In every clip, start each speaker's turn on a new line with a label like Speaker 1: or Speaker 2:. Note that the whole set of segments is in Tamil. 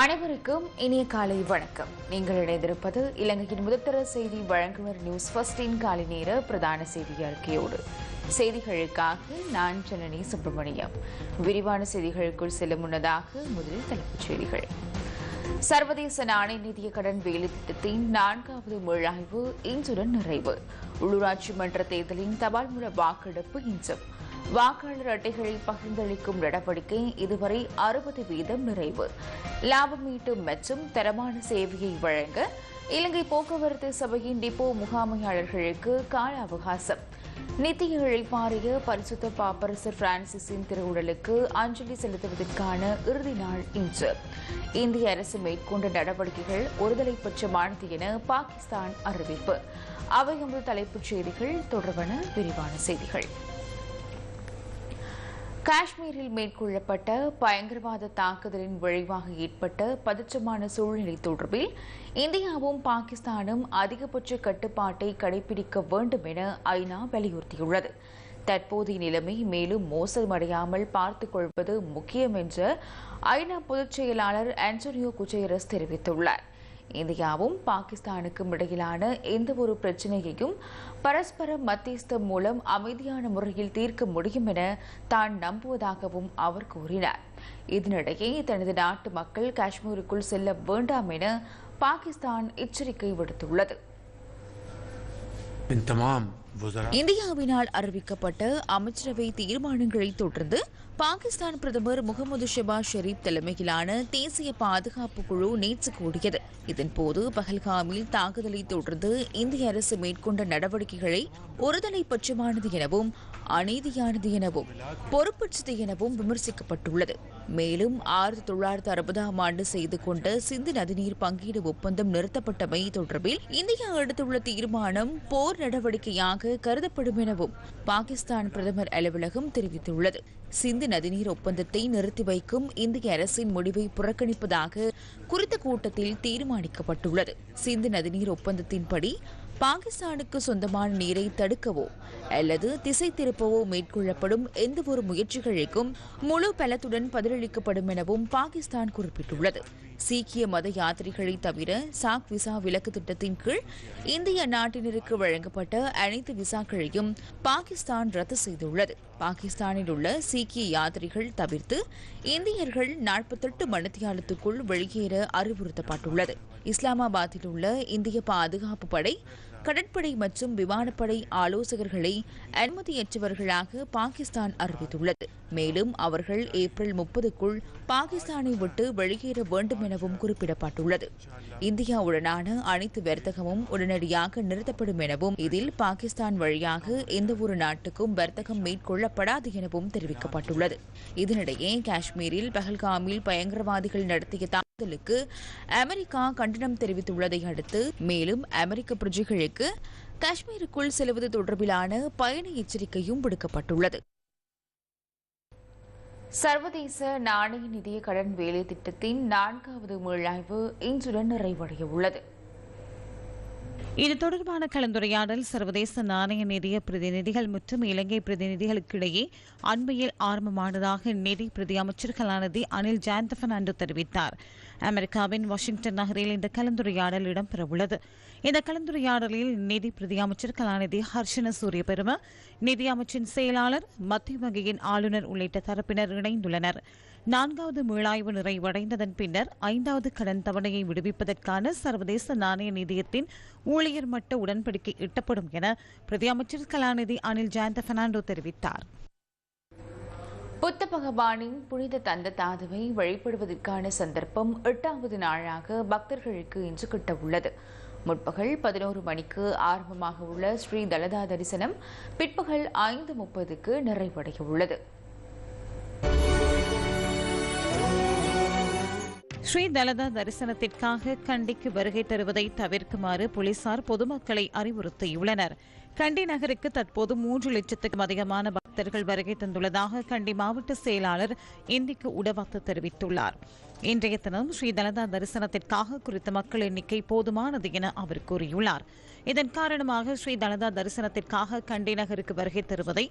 Speaker 1: அனைவருக்கும் இனிய காலை வணக்கம். நீங்கள் இணைந்திருப்பது இலங்கையின் முதற்தர செய்தி வழங்குவர் நியூஸ் ஃபர்ஸ்டின் காலை நேர பிரதான செய்தி அறிக்கையோடு. செய்திகளுக்காக நான் ஜனனி சுப்பிரமணியம். விரிவான செய்திகளுக்குள் செல்லும் முன்னதாக முதலில் தலைப்புச் செய்திகள். சர்வதேச நாணய நிதிய கடன் வேலை திட்டத்தின் நான்காவது மீளாய்வு இன்றுடன் நிறைவு. உள்ளூராட்சி மன்ற தேர்தலின் தபால் மூல வாக்கெடுப்பு இன்று வாக்காளர் அட்டைகளில் பகிர்ந்தளிக்கும் நடவடிக்கை இதுவரை அறுபது வீதம் நிறைவு. லாபம் ஈட்டும் மற்றும் தரமான சேவையை வழங்க இலங்கை போக்குவரத்து சபையின் டிப்போ முகாமையாளர்களுக்கு கால அவகாசம். நித்திய இழைப்பாரிய பரிசுத்த பாப்பரசர் பிரான்சிஸின் திருவுடலுக்கு அஞ்சலி செலுத்துவதற்கான இறுதி நாள் இன்று. இந்திய அரசு மேற்கொண்ட நடவடிக்கைகள் ஒருதலை பட்சமானது என பாகிஸ்தான் அறிவிப்பு. அவை தலைப்புச் செய்திகள். தொடர்பான விரிவான செய்திகள். காஷ்மீரில் மேற்கொள்ளப்பட்ட பயங்கரவாத தாக்குதலின் விளைவாக ஏற்பட்ட பதற்றமான சூழ்நிலை தொடர்பில் இந்தியாவும் பாகிஸ்தானும் அதிகபட்ச கட்டுப்பாட்டை கடைபிடிக்க வேண்டும் என ஐநா வலியுறுத்தியுள்ளது. தற்போதைய நிலைமை மேலும் மோசமடையாமல் பார்த்துக் கொள்வது முக்கியம் என்று ஐநா பொதுச் செயலாளர் ஆண்டோனியோ குச்சேரஸ் தெரிவித்துள்ளார். இந்தியாவும் பாகிஸ்தானுக்கும் இடையிலான எந்த ஒரு பிரச்சினையையும் பரஸ்பர மத்தியஸ்தம் மூலம் அமைதியான முறையில் தீர்க்க முடியும் என தான் நம்புவதாகவும் அவர் கூறினார். இதனிடையே தனது நாட்டு மக்கள் காஷ்மீருக்குள் செல்ல வேண்டாம் என பாகிஸ்தான் எச்சரிக்கை விடுத்துள்ளது. இந்தியாவினால் அறிவிக்கப்பட்ட அமைச்சரவை தீர்மானங்களை தொடர்ந்து பாகிஸ்தான் பிரதமர் முகமது ஷெபாஸ் ஷெரீப் தலைமையிலான தேசிய பாதுகாப்பு குழு நேற்று கூடியது. இதன்போது பஹல்காமில் தாக்குதலை தொடர்ந்து இந்திய அரசு மேற்கொண்ட நடவடிக்கைகளை ஒருதலை பட்சமானது எனவும் அநீதியானது எனவும் பொறுப்பற்றது எனவும் விமர்சிக்கப்பட்டுள்ளது. மேலும் ஆயிரத்தி தொள்ளாயிரத்தி அறுபதாம் ஆண்டு செய்து கொண்ட சிந்து நதிநீர் பங்கீடு ஒப்பந்தம் நிறுத்தப்பட்டமை தொடர்பில் இந்தியா எடுத்துள்ள தீர்மானம் போர் நடவடிக்கையாக கருதப்படும் எனவும் பாகிஸ்தான் பிரதமர் அலுவலகம் தெரிவித்துள்ளது. சிந்து நதிநீர் ஒப்பந்தத்தை நிறுத்தி வைக்கும் இந்திய அரசின் முடிவை புறக்கணிப்பதாக குறித்த கூட்டத்தில் தீர்மானிக்கப்பட்டுள்ளது. சிந்து நதிநீர் ஒப்பந்தத்தின்படி பாகிஸ்தானுக்கு சொந்தமான நீரை தடுக்கவோ அல்லது திசை திருப்பவோ மேற்கொள்ளப்படும் எந்தவொரு முயற்சிகளுக்கும் முழு பலத்துடன் பதிலளிக்கப்படும் எனவும் பாகிஸ்தான் குறிப்பிட்டுள்ளது. சீக்கிய மத யாத்திரைகளை தவிர சாக் விசா விலக்கு திட்டத்தின் கீழ் இந்திய நாட்டினருக்கு வழங்கப்பட்ட அனைத்து விசாக்களையும் பாகிஸ்தான் ரத்து செய்துள்ளது. பாகிஸ்தானில் உள்ள சீக்கிய யாத்திரிகள் தவிர்த்து இந்தியர்கள் நாற்பத்தெட்டு மணித்தியாலத்துக்குள் வெளியேற அறிவுறுத்தப்பட்டுள்ளது. இஸ்லாமாபாத்தில் உள்ள இந்திய பாதுகாப்பு படை கடற்படை மற்றும் விமானப்படை ஆலோசகர்களை அனுமதியற்றவர்களாக பாகிஸ்தான் அறிவித்துள்ளது. மேலும் அவர்கள் ஏப்ரல் முப்பதுக்குள் பாகிஸ்தானை விட்டு வெளியேற வேண்டும் எனவும் குறிப்பிடப்பட்டுள்ளது. இந்தியாவுடனான அனைத்து வர்த்தகமும் உடனடியாக நிறுத்தப்படும் எனவும் இதில் பாகிஸ்தான் வழியாக எந்தவொரு நாட்டுக்கும் வர்த்தகம் மேற்கொள்ள மேற்கொள்ளப்படாது எனவும் தெரிவிக்கப்பட்டுள்ளது. இதனிடையே காஷ்மீரில் பஹல்காமில் பயங்கரவாதிகள் நடத்திய தாக்குதலுக்கு அமெரிக்கா கண்டனம் தெரிவித்துள்ளதை அடுத்து மேலும் அமெரிக்க பிரஜைகளுக்கு காஷ்மீருக்குள் செல்வது தொடர்பிலான பயண எச்சரிக்கையும் விடுக்கப்பட்டுள்ளது. சர்வதேச நாணய நிதிய கடன் வேலை திட்டத்தின் நான்காவது மீளாய்வு இன்றுடன் நிறைவடைய உள்ளது
Speaker 2: இது தொடர்பான கலந்துரையாடல் சர்வதேச நாணய நிதிய பிரதிநிதிகள் மற்றும் இலங்கை பிரதிநிதிகளுக்கிடையே அண்மையில் ஆரம்பமானதாக நிதி பிரதி அமைச்சர் கலாநிதி அனில் ஜாந்தபன் அன்று தெரிவித்தார். அமெரிக்காவின் வாஷிங்டன் நகரில் இந்த கலந்துரையாடல் இடம்பெறவுள்ளது. இந்த கலந்துரையாடலில் நிதி பிரதி அமைச்சர் கலாநிதி ஹர்ஷன சூரியபெரும நிதி அமைச்சின் செயலாளர் மத்திய வங்கியின் ஆளுநர் உள்ளிட்ட தரப்பினர் இணைந்துள்ளனர். நான்காவது மீளாய்வு நிறைவடைந்ததன் பின்னர் ஐந்தாவது கடன் தவணையை விடுவிப்பதற்கான சர்வதேச நாணய நிதியத்தின் ஊழியர் மட்ட உடன்படிக்கை எட்டப்படும் என பிரதியமைச்சர் கலாநிதி அனில் ஜாயந்த பெர்னாண்டோ தெரிவித்தார்.
Speaker 1: புத்த பகவானின் புனித தந்த தாதுவை வழிபடுவதற்கான சந்தர்ப்பம் எட்டாவது நாளாக பக்தர்களுக்கு இன்று கிட்ட உள்ளது முற்பகல் பதினோரு மணிக்கு ஆரம்பமாக உள்ள ஸ்ரீ தலதா தரிசனம் பிற்பகல் ஐந்து முப்பதுக்கு நிறைவடைய உள்ளது
Speaker 2: ஸ்ரீ தலதா தரிசனத்திற்காக கண்டிக்கு வருகை தருவதை தவிர்க்குமாறு போலீசார் பொதுமக்களை அறிவுறுத்தியுள்ளனர். கண்டி நகருக்கு தற்போது மூன்று லட்சத்துக்கும் அதிகமான பக்தர்கள் வருகை தந்துள்ளதாக கண்டி மாவட்ட செயலாளர் இந்திக்கு உடவாத்து தெரிவித்துள்ளார். இன்றைய தினம் ஸ்ரீ தலதா தரிசனத்திற்காக குறித்த மக்கள் எண்ணிக்கை போதுமானது என அவர் கூறியுள்ளார். இதன் காரணமாக ஸ்ரீ தலதா தரிசனத்திற்காக கண்டி நகருக்கு வருகை தருவதை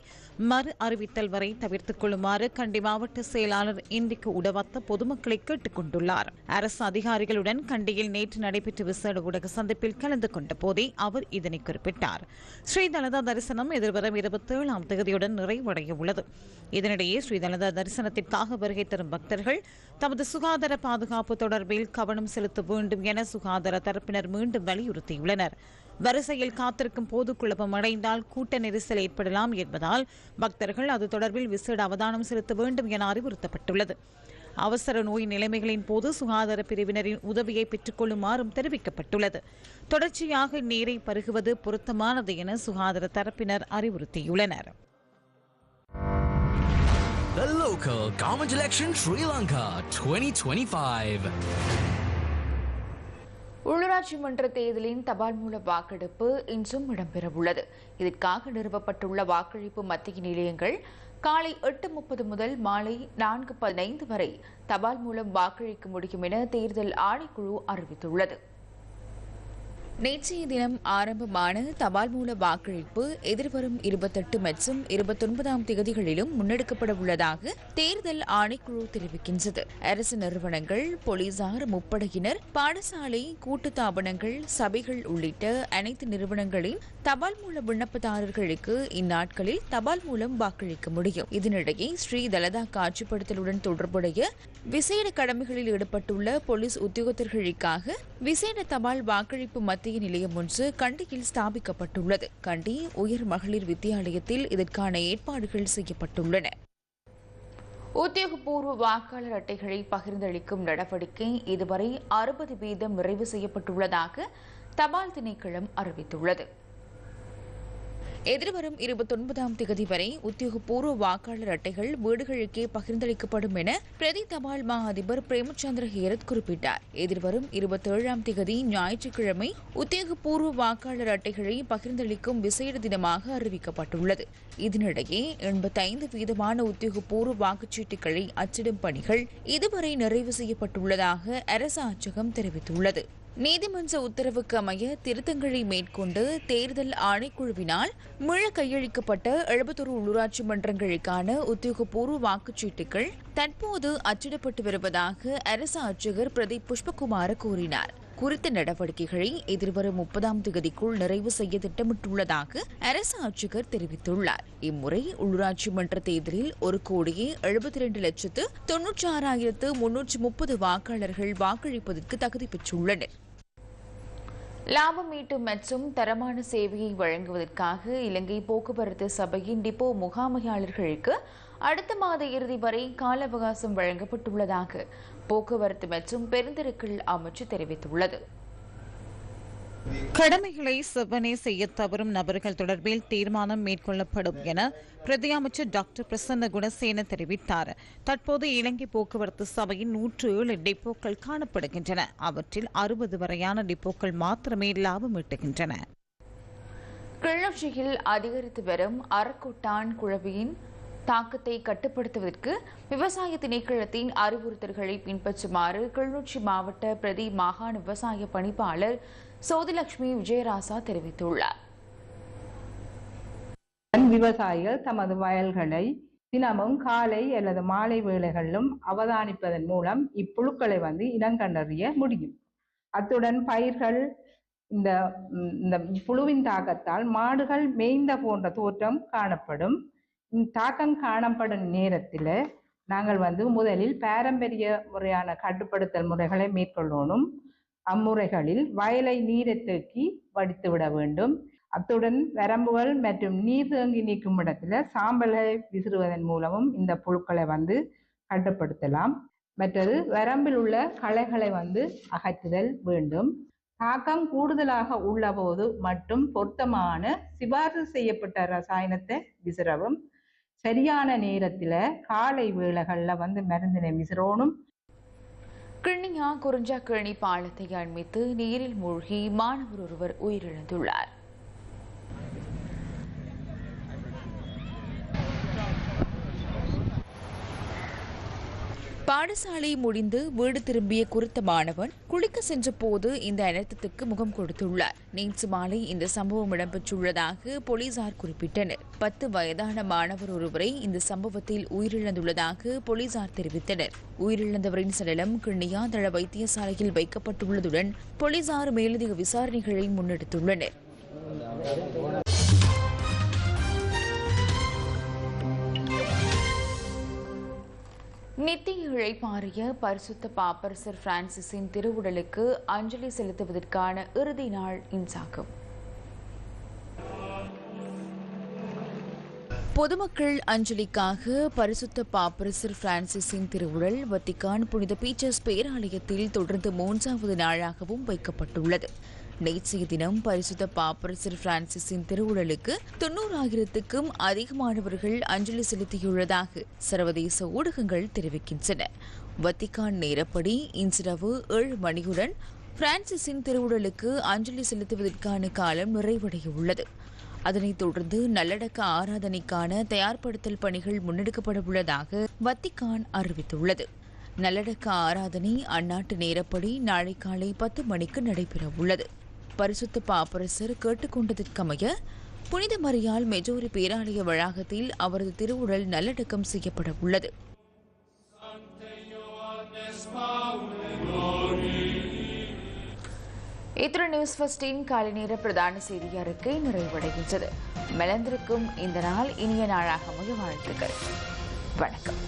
Speaker 2: மறு அறிவித்தல் வரை தவிர்த்துக் கொள்ளுமாறு கண்டி மாவட்ட செயலாளர் இந்திக்கு உடவத்த பொதுமக்களை கேட்டுக் கொண்டுள்ளார். அரசு அதிகாரிகளுடன் கண்டியில் நேற்று நடைபெற்ற விசேட ஊடக சந்திப்பில் கலந்து கொண்ட போதே அவர் இதனை குறிப்பிட்டார். ஸ்ரீ தலதா தரிசனம் எதிர்வரும் இருபத்தி ஏழாம் தேதியுடன் நிறைவடைய உள்ளது. இதனிடையே ஸ்ரீ தலதா தரிசனத்திற்காக வருகை தரும் பக்தர்கள் தமது சுகாதார பாதுகாப்பு தொடர்பில் கவனம் செலுத்த வேண்டும் என சுகாதார தரப்பினர் மீண்டும் வலியுறுத்தியுள்ளனர். வரிசையில் காத்திருக்கும் போது குழப்பம் அடைந்தால் கூட்ட நெரிசல் ஏற்படலாம் என்பதால் பக்தர்கள் அது தொடர்பில் விசேட அவதானம் செலுத்த வேண்டும் என அறிவுறுத்தப்பட்டுள்ளது. அவசர நோய் நிலைமைகளின் போது சுகாதார பிரிவினரின் உதவியை பெற்றுக்கொள்ளுமாறும் தெரிவிக்கப்பட்டுள்ளது. தொடர்ச்சியாக நீரை பருகுவது பொருத்தமானது என சுகாதார தரப்பினர் அறிவுறுத்தியுள்ளனர்.
Speaker 3: The local government election Sri Lanka 2025.
Speaker 1: உள்ளூராட்சி மன்ற தேர்தலின் தபால் மூல வாக்கெடுப்பு இன்றும் இடம்பெறவுள்ளது. இதற்காக நிறுவப்பட்டுள்ள வாக்களிப்பு மத்திய நிலையங்கள் காலை எட்டு முப்பது முதல் மாலை நான்கு பதினைந்து வரை தபால் மூலம் வாக்களிக்க முடியும் என தேர்தல் ஆணைக்குழு அறிவித்துள்ளது. நேற்றைய தினம் ஆரம்பமான தபால் மூல வாக்களிப்பு எதிர்வரும் இருபத்தெட்டு மற்றும் இருபத்தொன்பதாம் தேதிகளிலும் முன்னெடுக்கப்பட உள்ளதாக தேர்தல் ஆணைக்குழு தெரிவிக்கின்றது. அரசு நிறுவனங்கள் போலீசார் முப்படையினர் பாடசாலை கூட்டுத்தாபனங்கள் சபைகள் உள்ளிட்ட அனைத்து நிறுவனங்களின் தபால் மூல விண்ணப்பதாரர்களுக்கு இந்நாட்களில் தபால் மூலம் வாக்களிக்க முடியும். இதனிடையே ஸ்ரீ தலதா காட்சிப்படுத்தலுடன் தொடர்புடைய விசேட கடமைகளில் ஈடுபட்டுள்ள போலீஸ் உத்தியோகத்தர்களுக்காக விசேட தபால் வாக்களிப்பு மத்திய நிலையம் ஒன்று கண்டியில் ஸ்தாபிக்கப்பட்டுள்ளது. கண்டி உயர் மகளிர் வித்தியாலயத்தில் இதற்கான ஏற்பாடுகள் செய்யப்பட்டுள்ளன. உத்தியோகபூர்வ வாக்காளர் அட்டைகளை பகிர்ந்தளிக்கும் நடவடிக்கை இதுவரை அறுபது வீதம் நிறைவு செய்யப்பட்டுள்ளதாக தபால் திணைக்களம் அறிவித்துள்ளது. எதிர்வரும் இருபத்தொன்பதாம் தேதி வரை உத்தியோகபூர்வ வாக்காளர் அட்டைகள் வீடுகளுக்கே பகிர்ந்தளிக்கப்படும் என பிரதி தபால் மா அதிபர் பிரேமச்சந்திர ஹேரத் குறிப்பிட்டார். எதிர்வரும் இருபத்தேழாம் தேதி ஞாயிற்றுக்கிழமை உத்தியோகபூர்வ வாக்காளர் அட்டைகளை பகிர்ந்தளிக்கும் விசேட தினமாக அறிவிக்கப்பட்டுள்ளது. இதனிடையே எண்பத்தைந்து வீதமான உத்தியோகபூர்வ வாக்குச்சீட்டுகளை அச்சிடும் பணிகள் இதுவரை நிறைவு செய்யப்பட்டுள்ளதாக அரசு அச்சகம் தெரிவித்துள்ளது. நீதிமன்ற உத்தரவுக்கு அமைய திருத்தங்களை மேற்கொண்டு தேர்தல் ஆணைக்குழுவினால் மீள கையளிக்கப்பட்ட எழுபத்தொரு உள்ளூராட்சி மன்றங்களுக்கான உத்தியோகபூர்வ வாக்குச்சீட்டுகள் தற்போது அச்சிடப்பட்டு வருவதாக அரசு அர்ச்சகர் பிரதீப் புஷ்பகுமார் கூறினார். குறித்த நடவடிக்கைகளை எதிர்வரும் முப்பதாம் தேதிக்குள் நிறைவு செய்ய திட்டமிட்டுள்ளதாக அரசு ஆட்சியர் தெரிவித்துள்ளார். இம்முறை உள்ளூராட்சி மன்ற தேர்தலில் ஒரு கோடியே எழுபத்தி இரண்டு லட்சத்து தொன்னூற்றி ஆறாயிரத்து முன்னூற்று முப்பது வாக்காளர்கள் வாக்களிப்பதற்கு தகுதி பெற்றுள்ளனர். லாபம் ஈட்டும் மற்றும் தரமான சேவையை வழங்குவதற்காக இலங்கை போக்குவரத்து சபையின் டிப்போ முகாமையாளர்களுக்கு அடுத்த மாத இறுதி வரை கால அவகாசம் வழங்கப்பட்டுள்ளதாக போக்குவரத்து மற்றும் பெருந்திருக்கள் அமைச்சு தெரிவித்துள்ளது.
Speaker 2: கடமைகளை செவ்வனே செய்ய தவறும் நபர்கள் தொடர்பில் தீர்மானம் மேற்கொள்ளப்படும் என பிரதி அமைச்சர் டாக்டர் பிரசன்ன குணசேன தெரிவித்தார். தற்போது இலங்கை போக்குவரத்து சபையின் நூற்று ஏழு டிப்போக்கள் காணப்படுகின்றன. அவற்றில் அறுபது வரையான டிப்போக்கள் மாத்திரமே லாபம் ஈட்டுகின்றன.
Speaker 1: கிளிநொச்சியில் அதிகரித்து வரும் அறக்கொட்டான் குழவியின் தாக்கத்தை கட்டுப்படுத்துவதற்கு விவசாய திணைக்களத்தின் அறிவுறுத்தல்களை பின்பற்றுமாறு கிளிநொச்சி மாவட்ட பிரதி மாகாண விவசாய பணிப்பாளர் சோதிலட்சுமி விஜயராசா தெரிவித்துள்ளார்.
Speaker 4: விவசாயிகள் தமது வயல்களை தினமும் காலை அல்லது மாலை வேளைகளிலும் அவதானிப்பதன் மூலம் இப்புழுக்களை வந்து இனங்கண்டறிய முடியும். அத்துடன் பயிர்கள் இந்த இந்த புழுவின் தாக்கத்தால் மாடுகள் மேய்ந்த போன்ற தோற்றம் காணப்படும். இந்த தாக்கம் காணப்படும் நேரத்தில் நாங்கள் வந்து முதலில் பாரம்பரிய முறையான கட்டுப்படுத்தல் முறைகளை மேற்கொள்ளணும். அம்முறைகளில் வயலை நீரை தேக்கி வடித்து விட வேண்டும். அத்துடன் வரம்புகள் மற்றும் நீர் தேங்கி நீக்கும் இடத்துல சாம்பலை விசிறுவதன் மூலமும் இந்த புழுக்களை வந்து கட்டுப்படுத்தலாம். மற்றது வரம்பில் உள்ள களைகளை வந்து அகற்றுதல் வேண்டும். தாக்கம் கூடுதலாக உள்ளபோது மட்டும் பொருத்தமான சிபாரிசு செய்யப்பட்ட ரசாயனத்தை விசிறவும். சரியான நேரத்தில் காலை வேளைகளில் வந்து மருந்தினை விசிறோனும்
Speaker 1: கிண்ணியா குறிஞ்சாக்கிழனி பாலத்தை அண்மித்து நீரில் மூழ்கி மாணவர் ஒருவர் உயிரிழந்துள்ளார். பாடசாலை முடிந்து வீடு திரும்பிய குறித்த மாணவன் குளிக்க சென்ற போது இந்த அனர்த்தத்துக்கு முகம் கொடுத்துள்ளார். நேற்று மாலை இந்த சம்பவம் இடம்பெற்றுள்ளதாக போலீசார் குறிப்பிட்டனர். பத்து வயதான மாணவர் ஒருவரை இந்த சம்பவத்தில் உயிரிழந்துள்ளதாக போலீசார் தெரிவித்தனர். உயிரிழந்தவரின் சடலம் கிண்ணியாதள வைத்தியசாலையில் வைக்கப்பட்டுள்ளதுடன் போலீசார் மேலதிக விசாரணைகளை முன்னெடுத்துள்ளனர். நித்திய இழைப்பாரிய பரிசுத்த பாப்பரசர் பிரான்சிஸின் திருவுடலுக்கு அஞ்சலி செலுத்துவதற்கான இறுதி நாள் இன்சாகும் பொதுமக்கள் அஞ்சலிக்காக பரிசுத்த பாப்பரசர் பிரான்சிஸின் திருவுடல் வத்திக்கான் புனித பீச்சர்ஸ் பேராலயத்தில் தொடர்ந்து மூன்றாவது நாளாகவும் வைக்கப்பட்டுள்ளது. நேற்றைய தினம் பரிசுத்த பாப்பரசர் பிரான்சிஸின் திருவுடலுக்கு தொன்னூறாயிரத்துக்கும் அதிகமானவர்கள் அஞ்சலி செலுத்தியுள்ளதாக சர்வதேச ஊடகங்கள் தெரிவிக்கின்றன. வத்திக்கான் நேரப்படி இன்றிரவு ஏழு மணியுடன் பிரான்சிஸின் திருவுடலுக்கு அஞ்சலி செலுத்துவதற்கான காலம் நிறைவடைய உள்ளது அதனைத் தொடர்ந்து நல்லடக்க ஆராதனைக்கான தயார்படுத்தல் பணிகள் முன்னெடுக்கப்பட உள்ளதாக வத்திகான் அறிவித்துள்ளது. நல்லடக்க ஆராதனை அந்நாட்டு நேரப்படி நாளை காலை பத்து மணிக்கு நடைபெறவுள்ளது. பரிசுத்த பாப்பரசர் கேட்டுக்கொண்டதற்கமைய புனித மரியால் மெஜோரி பேராலய வளாகத்தில் அவரது திருவுடல் நல்லடக்கம் செய்யப்பட உள்ளது. இத்துடன் நியூஸ் ஃபர்ஸ்டின் காலை நேர பிரதான செய்தி அறிக்கை நிறைவடைகின்றது. மலர்ந்திருக்கும் இந்த நாள் இனிய நாளாக அமைய வாழ்த்துக்கள். வணக்கம்.